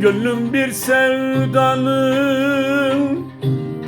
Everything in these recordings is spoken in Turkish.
Gönlüm bir sevdalı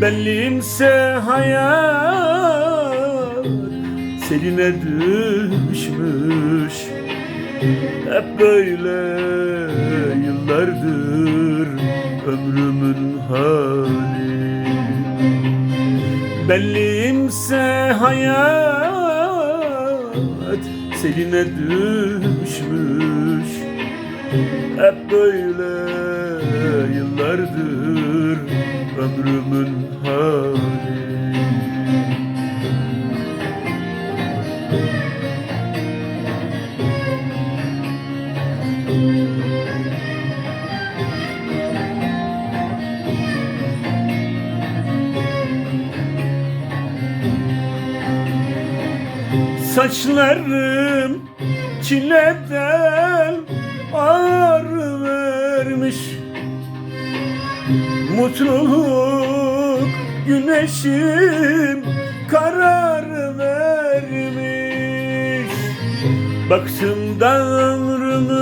Benliğimse hayat Seline düşmüş. Hep böyle yıllardır Ömrümün hali. Benliğimse hayat Seline düşmüş. Hep böyle yıllardır Ömrümün hali. Saçlarım çileden ağır Mutluluk güneşim karar vermiş. Baktığımda ömrümün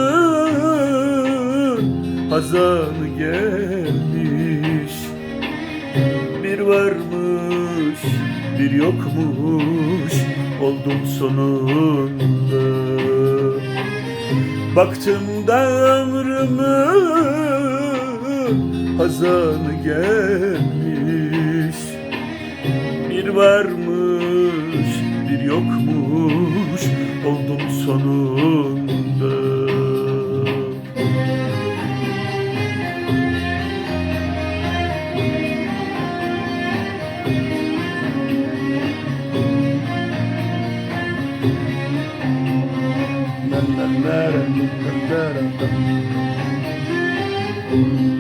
hazanı gelmiş. Bir varmış bir yokmuş oldum sonunda. Baktığımda ömrümün hazanı gelmiş. Bir varmış bir yokmuş. Oldum sonunda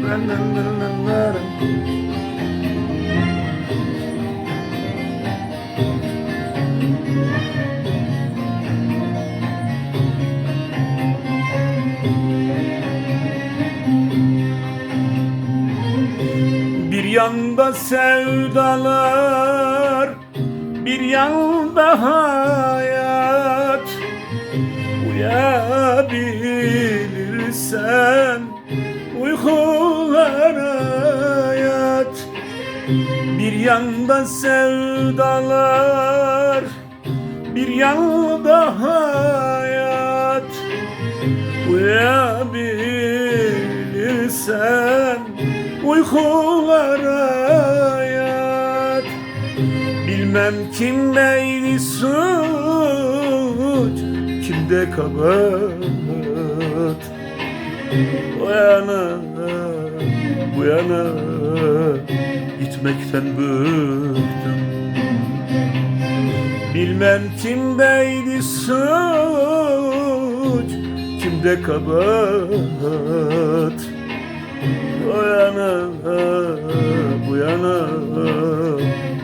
Bir yanda sevdalar, bir yanda hayat. Uyabilirsen yanda sevdalar, bir yanda hayat. Uyabilirsen uykulara yat. Bilmem kimdeydi suç Kimde kabahat O yana Gitmekten bıktım. Bilmem kimdeydi suç Kimde kabahat. O yana bu yana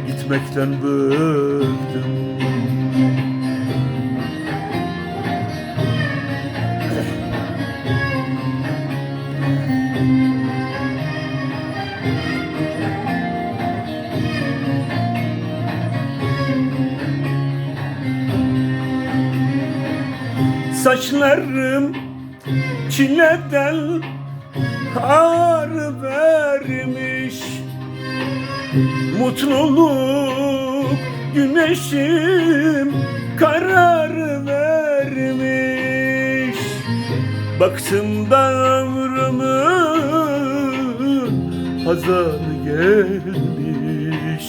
Gitmekten bıktım Saçlarım çileden ağır vermiş. Mutluluk güneşim karar vermiş. Baktığımda ömrümün hazanı gelmiş.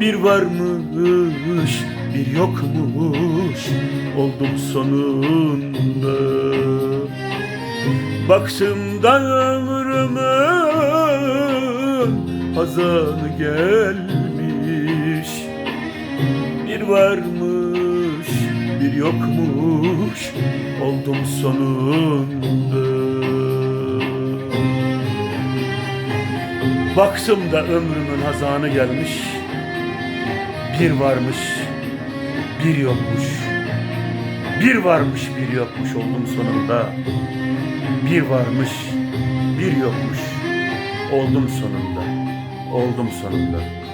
Bir varmış bir yokmuş oldum sonunda. Baktığımda ömrümün hazanı gelmiş. Bir varmış bir yokmuş oldum sonunda. Baktım da ömrümün hazanı gelmiş. Bir varmış, bir yokmuş. Bir varmış, bir yokmuş oldum sonunda. Bir varmış, bir yokmuş. Oldum sonunda. Oldum sonunda.